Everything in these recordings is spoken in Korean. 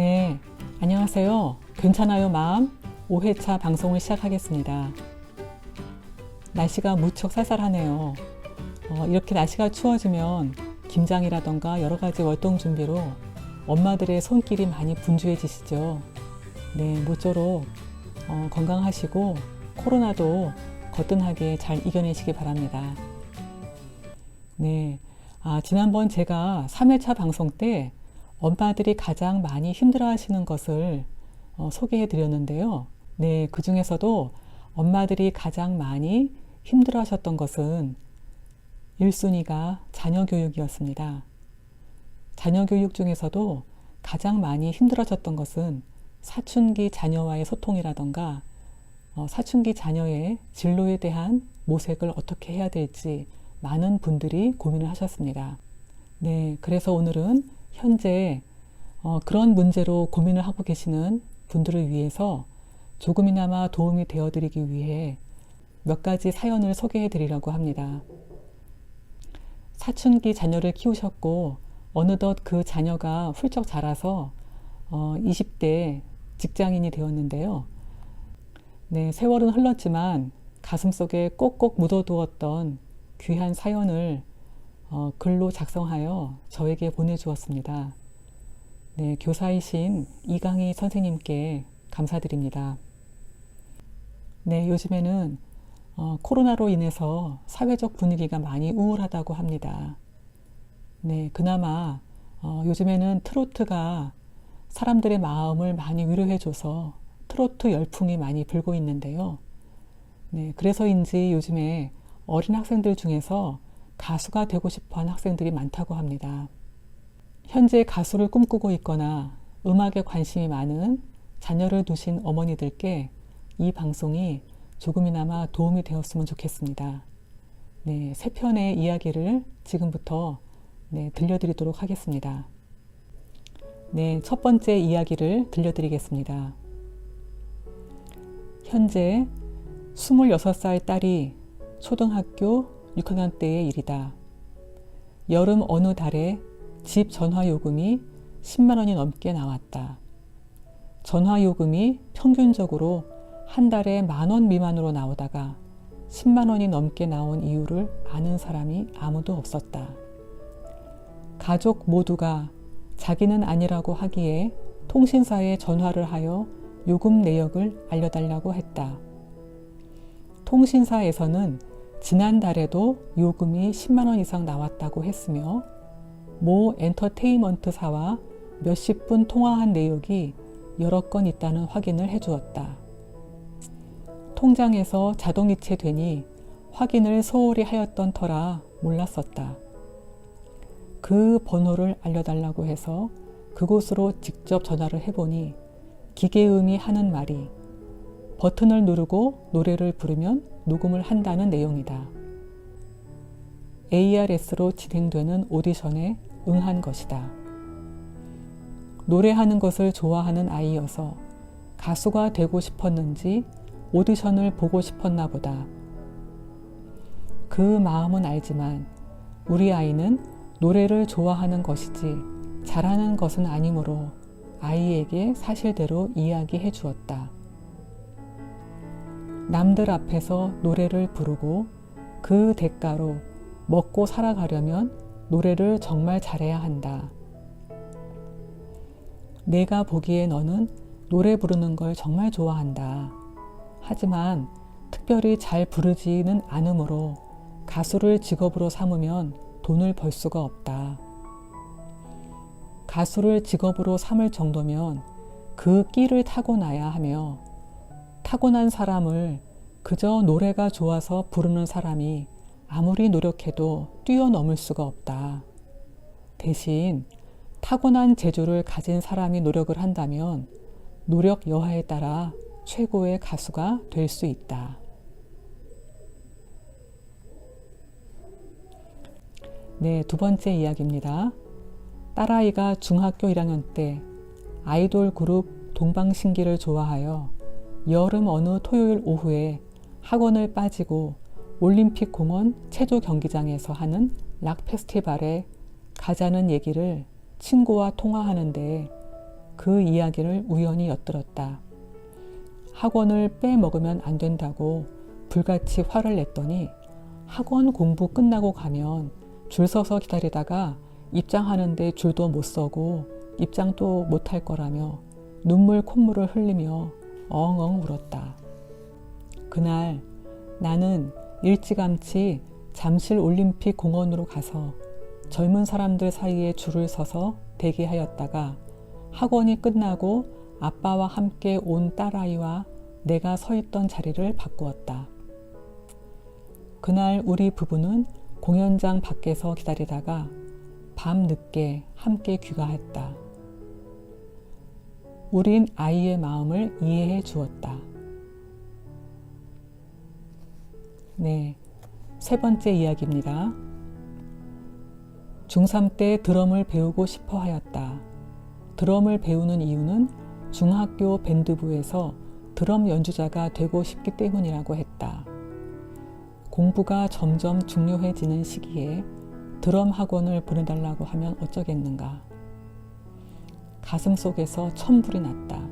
네, 안녕하세요. 괜찮아요, 마음? 5회차 방송을 시작하겠습니다. 날씨가 무척 쌀쌀하네요. 어, 이렇게 날씨가 추워지면 김장이라던가 여러 가지 월동 준비로 엄마들의 손길이 많이 분주해지시죠. 네, 모쪼록 어, 건강하시고 코로나도 거뜬하게 잘 이겨내시기 바랍니다. 네, 아, 지난번 제가 3회차 방송 때 엄마들이 가장 많이 힘들어 하시는 것을 어, 소개해 드렸는데요. 네, 그 중에서도 엄마들이 가장 많이 힘들어 하셨던 것은 1순위가 자녀 교육이었습니다. 자녀 교육 중에서도 가장 많이 힘들어졌던 것은 사춘기 자녀와의 소통이라던가 어, 사춘기 자녀의 진로에 대한 모색을 어떻게 해야 될지 많은 분들이 고민을 하셨습니다. 네, 그래서 오늘은 현재 어, 그런 문제로 고민을 하고 계시는 분들을 위해서 조금이나마 도움이 되어 드리기 위해 몇 가지 사연을 소개해 드리려고 합니다. 사춘기 자녀를 키우셨고 어느덧 그 자녀가 훌쩍 자라서 어, 20대 직장인이 되었는데요. 네, 세월은 흘렀지만 가슴속에 꼭꼭 묻어두었던 귀한 사연을 어, 글로 작성하여 저에게 보내주었습니다. 네, 교사이신 이강희 선생님께 감사드립니다. 네, 요즘에는 어, 코로나로 인해서 사회적 분위기가 많이 우울하다고 합니다. 네, 그나마 어, 요즘에는 트로트가 사람들의 마음을 많이 위로해줘서 트로트 열풍이 많이 불고 있는데요. 네, 그래서인지 요즘에 어린 학생들 중에서 가수가 되고 싶어 하는 학생들이 많다고 합니다. 현재 가수를 꿈꾸고 있거나 음악에 관심이 많은 자녀를 두신 어머니들께 이 방송이 조금이나마 도움이 되었으면 좋겠습니다. 네, 세 편의 이야기를 지금부터 네, 들려드리도록 하겠습니다. 네, 첫 번째 이야기를 들려드리겠습니다. 현재 26살 딸이 초등학교 6학년 때의 일이다. 여름 어느 달에 집 전화 요금이 10만 원이 넘게 나왔다. 전화 요금이 평균적으로 한 달에 만원 미만으로 나오다가 10만 원이 넘게 나온 이유를 아는 사람이 아무도 없었다. 가족 모두가 자기는 아니라고 하기에 통신사에 전화를 하여 요금 내역을 알려달라고 했다. 통신사에서는 지난달에도 요금이 10만 원 이상 나왔다고 했으며 모 엔터테인먼트사와 몇십 분 통화한 내역이 여러 건 있다는 확인을 해주었다. 통장에서 자동이체 되니 확인을 소홀히 하였던 터라 몰랐었다. 그 번호를 알려달라고 해서 그곳으로 직접 전화를 해보니 기계음이 하는 말이 버튼을 누르고 노래를 부르면 녹음을 한다는 내용이다. ARS로 진행되는 오디션에 응한 것이다. 노래하는 것을 좋아하는 아이여서 가수가 되고 싶었는지 오디션을 보고 싶었나 보다. 그 마음은 알지만 우리 아이는 노래를 좋아하는 것이지 잘하는 것은 아니므로 아이에게 사실대로 이야기해 주었다. 남들 앞에서 노래를 부르고 그 대가로 먹고 살아가려면 노래를 정말 잘해야 한다. 내가 보기에 너는 노래 부르는 걸 정말 좋아한다. 하지만 특별히 잘 부르지는 않으므로 가수를 직업으로 삼으면 돈을 벌 수가 없다. 가수를 직업으로 삼을 정도면 그 끼를 타고나야 하며 타고난 사람을 그저 노래가 좋아서 부르는 사람이 아무리 노력해도 뛰어넘을 수가 없다. 대신 타고난 재주를 가진 사람이 노력을 한다면 노력 여하에 따라 최고의 가수가 될 수 있다. 네, 두 번째 이야기입니다. 딸아이가 중학교 1학년 때 아이돌 그룹 동방신기를 좋아하여 여름 어느 토요일 오후에 학원을 빠지고 올림픽 공원 체조 경기장에서 하는 락 페스티벌에 가자는 얘기를 친구와 통화하는데 그 이야기를 우연히 엿들었다. 학원을 빼먹으면 안 된다고 불같이 화를 냈더니 학원 공부 끝나고 가면 줄 서서 기다리다가 입장하는데 줄도 못 서고 입장도 못 할 거라며 눈물 콧물을 흘리며 엉엉 울었다. 그날 나는 일찌감치 잠실 올림픽 공원으로 가서 젊은 사람들 사이에 줄을 서서 대기하였다가 학원이 끝나고 아빠와 함께 온 딸아이와 내가 서 있던 자리를 바꾸었다. 그날 우리 부부는 공연장 밖에서 기다리다가 밤 늦게 함께 귀가했다. 우린 아이의 마음을 이해해 주었다. 네. 세 번째 이야기입니다. 중3 때 드럼을 배우고 싶어 하였다. 드럼을 배우는 이유는 중학교 밴드부에서 드럼 연주자가 되고 싶기 때문이라고 했다. 공부가 점점 중요해지는 시기에 드럼 학원을 보내달라고 하면 어쩌겠는가. 가슴 속에서 천불이 났다.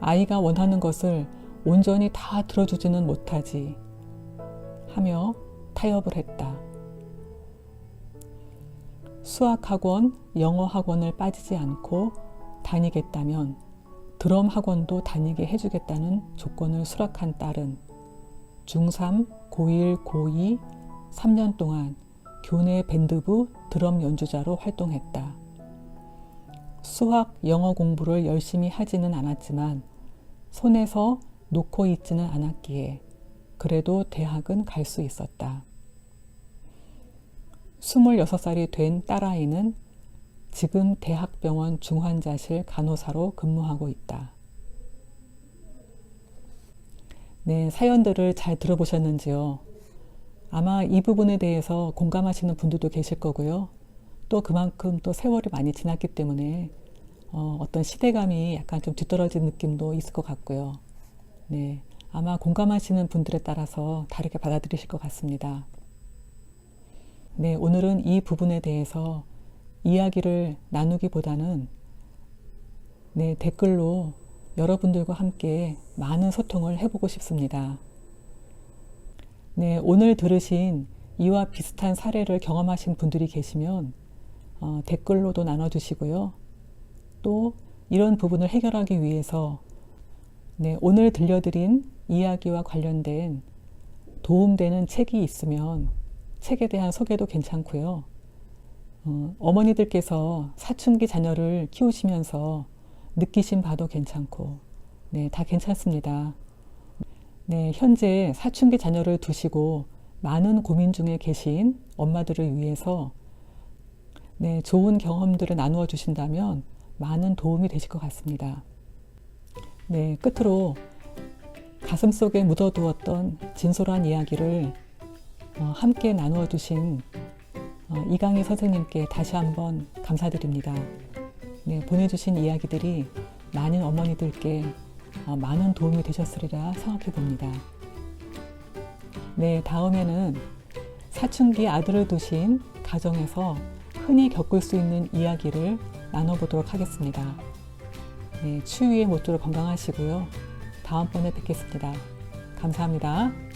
아이가 원하는 것을 온전히 다 들어주지는 못하지. 하며 타협을 했다. 수학학원, 영어학원을 빠지지 않고 다니겠다면 드럼 학원도 다니게 해주겠다는 조건을 수락한 딸은 중3, 고1, 고2, 3년 동안 교내 밴드부 드럼 연주자로 활동했다. 수학, 영어 공부를 열심히 하지는 않았지만 손에서 놓고 있지는 않았기에 그래도 대학은 갈 수 있었다. 26살이 된 딸아이는 지금 대학병원 중환자실 간호사로 근무하고 있다. 네, 사연들을 잘 들어보셨는지요? 아마 이 부분에 대해서 공감하시는 분들도 계실 거고요. 또 그만큼 또 세월이 많이 지났기 때문에 어, 어떤 시대감이 약간 좀 뒤떨어진 느낌도 있을 것 같고요. 네. 아마 공감하시는 분들에 따라서 다르게 받아들이실 것 같습니다. 네, 오늘은 이 부분에 대해서 이야기를 나누기보다는 네, 댓글로 여러분들과 함께 많은 소통을 해보고 싶습니다. 네, 오늘 들으신 이와 비슷한 사례를 경험하신 분들이 계시면 어, 댓글로도 나눠주시고요. 또 이런 부분을 해결하기 위해서 네, 오늘 들려드린 이야기와 관련된 도움되는 책이 있으면 책에 대한 소개도 괜찮고요. 어, 어머니들께서 사춘기 자녀를 키우시면서 느끼신 바도 괜찮고, 네, 다 괜찮습니다. 네, 현재 사춘기 자녀를 두시고 많은 고민 중에 계신 엄마들을 위해서 네, 좋은 경험들을 나누어 주신다면 많은 도움이 되실 것 같습니다. 네, 끝으로 가슴 속에 묻어두었던 진솔한 이야기를 어, 함께 나누어 주신 어, 이강희 선생님께 다시 한번 감사드립니다. 네, 보내주신 이야기들이 많은 어머니들께 어, 많은 도움이 되셨으리라 생각해 봅니다. 네, 다음에는 사춘기 아들을 두신 가정에서 흔히 겪을 수 있는 이야기를 나눠보도록 하겠습니다. 네, 추위에 모쪼록 건강하시고요. 다음번에 뵙겠습니다. 감사합니다.